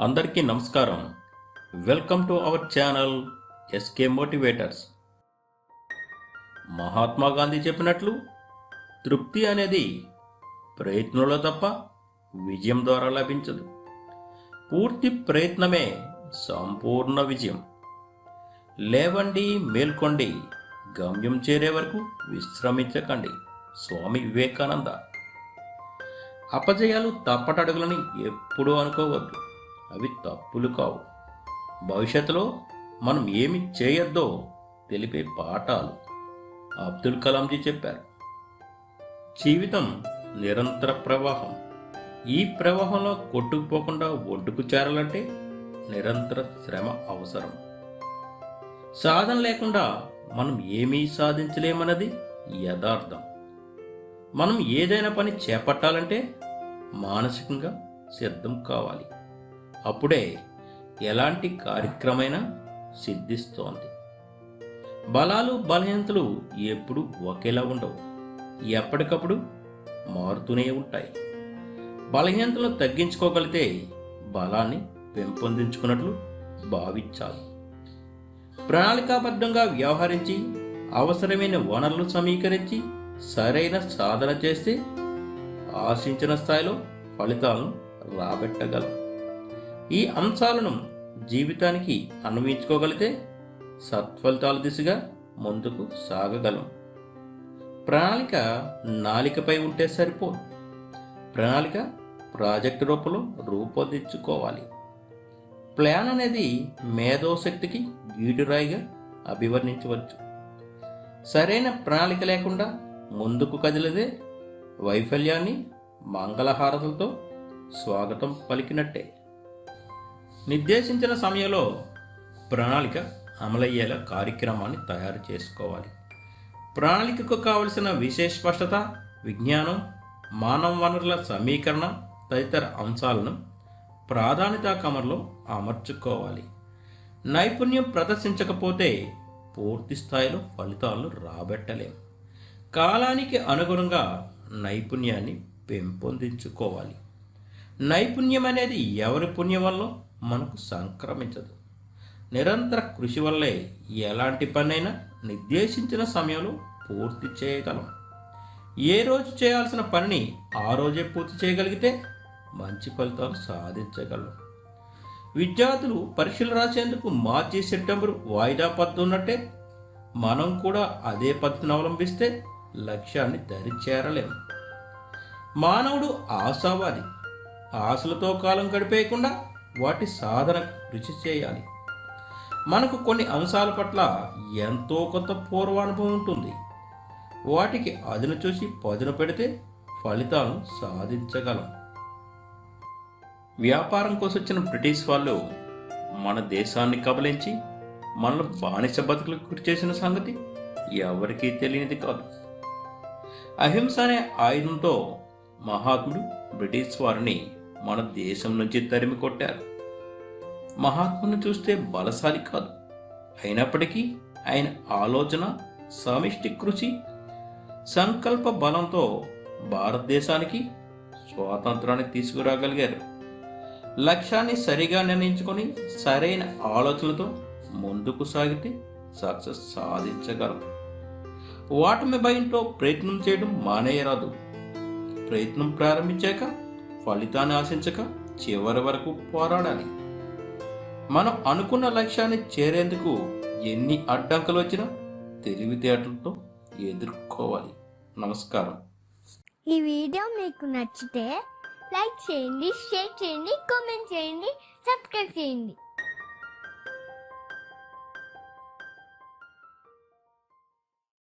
అందరికీ నమస్కారం. Welcome to our channel SK motivators Mahatma Gandhi చెప్పినట్లు తృప్తి అనేది ప్రయత్నంలో తప్ప విజయం ద్వారా లభించదు. పూర్తి ప్రయత్నమే సంపూర్ణ విజయం. లేవండి మేల్కొండి గమ్యం చేరే వరకు విశ్రమించకండి స్వామి వివేకానంద. అపజయాలు తప్పటడుగులని ఎప్పుడూ అనుకోవద్దు. అవి తప్పులు కావు. భవిష్యత్తులో మనం ఏమి చేయొద్దో తెలిపే పాఠాలు అబ్దుల్ కలాంజీ చెప్పారు. జీవితం నిరంతర ప్రవాహం. ఈ ప్రవాహంలో కొట్టుకుపోకుండా ఒడ్డుకు చేరాలంటే నిరంతర శ్రమ అవసరం. సాధన లేకుండా మనం ఏమీ సాధించలేమన్నది యథార్థం. మనం ఏదైనా పని చేపట్టాలంటే మానసికంగా సిద్ధం కావాలి. అప్పుడే ఎలాంటి కార్యక్రమైనా సిద్ధిస్తోంది. బలాలు బలహీనతలు ఎప్పుడు ఒకేలా ఉండవు. ఎప్పటికప్పుడు మారుతూనే ఉంటాయి. బలహీనతలను తగ్గించుకోగలిగితే బలాన్ని పెంపొందించుకున్నట్లు భావించాలి. ప్రణాళికాబద్ధంగా వ్యవహరించి అవసరమైన వనరులు సమీకరించి సరైన సాధన చేస్తే ఆశించిన స్థాయిలో ఫలితాలను రాబెట్టగలం. ఈ అంశాలను జీవితానికి అన్వయించుకోగలిగితే సత్ఫలితాల దిశగా ముందుకు సాగగలం. ప్రణాళిక నాలికపై ఉంటే సరిపోదు. ప్రణాళిక ప్రాజెక్టు రూపంలో రూపొందించుకోవాలి. ప్లాన్ అనేది మేధోశక్తికి గీటురాయిగా అభివర్ణించవచ్చు. సరైన ప్రణాళిక లేకుండా ముందుకు కదిలేదే వైఫల్యాన్ని మంగళహారతులతో స్వాగతం పలికినట్టే. నిర్దేశించిన సమయంలో ప్రణాళిక అమలయ్యేలా కార్యక్రమాన్ని తయారు చేసుకోవాలి. ప్రణాళికకు కావలసిన విశేష స్పష్టత విజ్ఞానం మానవ వనరుల సమీకరణ తదితర అంశాలను ప్రాధాన్యతా కమర్లో అమర్చుకోవాలి. నైపుణ్యం ప్రదర్శించకపోతే పూర్తి స్థాయిలో ఫలితాలు రాబెట్టలేం. కాలానికి అనుగుణంగా నైపుణ్యాన్ని పెంపొందించుకోవాలి. నైపుణ్యం అనేది ఎవరి పుణ్యం వల్ల మనకు సంక్రమించదు. నిరంతర కృషి వల్లే ఎలాంటి పనైనా నిర్దేశించిన సమయంలో పూర్తి చేయగలం. ఏ రోజు చేయాల్సిన పనిని ఆ రోజే పూర్తి చేయగలిగితే మంచి ఫలితాలు సాధించగలం. విద్యార్థులు పరీక్షలు రాసేందుకు మార్చి సెప్టెంబర్ వాయిదా పద్ధతి ఉన్నట్టే మనం కూడా అదే పద్ధతిని అవలంబిస్తే లక్ష్యాన్ని దరి చేరలేము మానవుడు ఆశావాది ఆశలతో కాలం గడిపేయకుండా వాటి సాధనకు కృషి చేయాలి. మనకు కొన్ని అంశాల పట్ల ఎంతో కొంత పూర్వానుభవం ఉంటుంది. వాటికి అదును చూసి పదును పెడితే ఫలితాలను సాధించగలం. వ్యాపారం కోసం వచ్చిన బ్రిటిష్ వాళ్ళు మన దేశాన్ని కబలించి మనల్ని బానిస బతుకులకు గురి చేసిన సంగతి ఎవరికీ తెలియనిది కాదు. అహింస అనే ఆయుధంతో మహాత్ముడు బ్రిటిష్ వారిని మన దేశం నుంచి తరిమి కొట్టారు. మహాత్ముని చూస్తే బలశాలి కాదు. అయినప్పటికీ ఆయన ఆలోచన సమిష్టి కృషి సంకల్ప బలంతో భారతదేశానికి స్వాతంత్రాన్ని తీసుకురాగలిగారు. లక్ష్యాన్ని సరిగా నిర్ణయించుకొని సరైన ఆలోచనలతో ముందుకు సాగితే సక్సెస్ సాధించగలం. ఓటమి భయంతో ప్రయత్నం చేయడం మానేయరాదు. ప్రయత్నం ప్రారంభించాక ఫలితాన్ని ఆశించక చివరి వరకు పోరాడాలి. మనం అనుకున్న లక్ష్యాన్ని చేరేందుకు ఎన్ని అడ్డంకులు వచ్చినా తెలివితేటలతో ఎదుర్కోవాలి. నమస్కారం. ఈ వీడియో మీకు నచ్చితే లైక్ చేయండి షేర్ చేయండి కామెంట్ చేయండి సబ్స్క్రైబ్ చేయండి.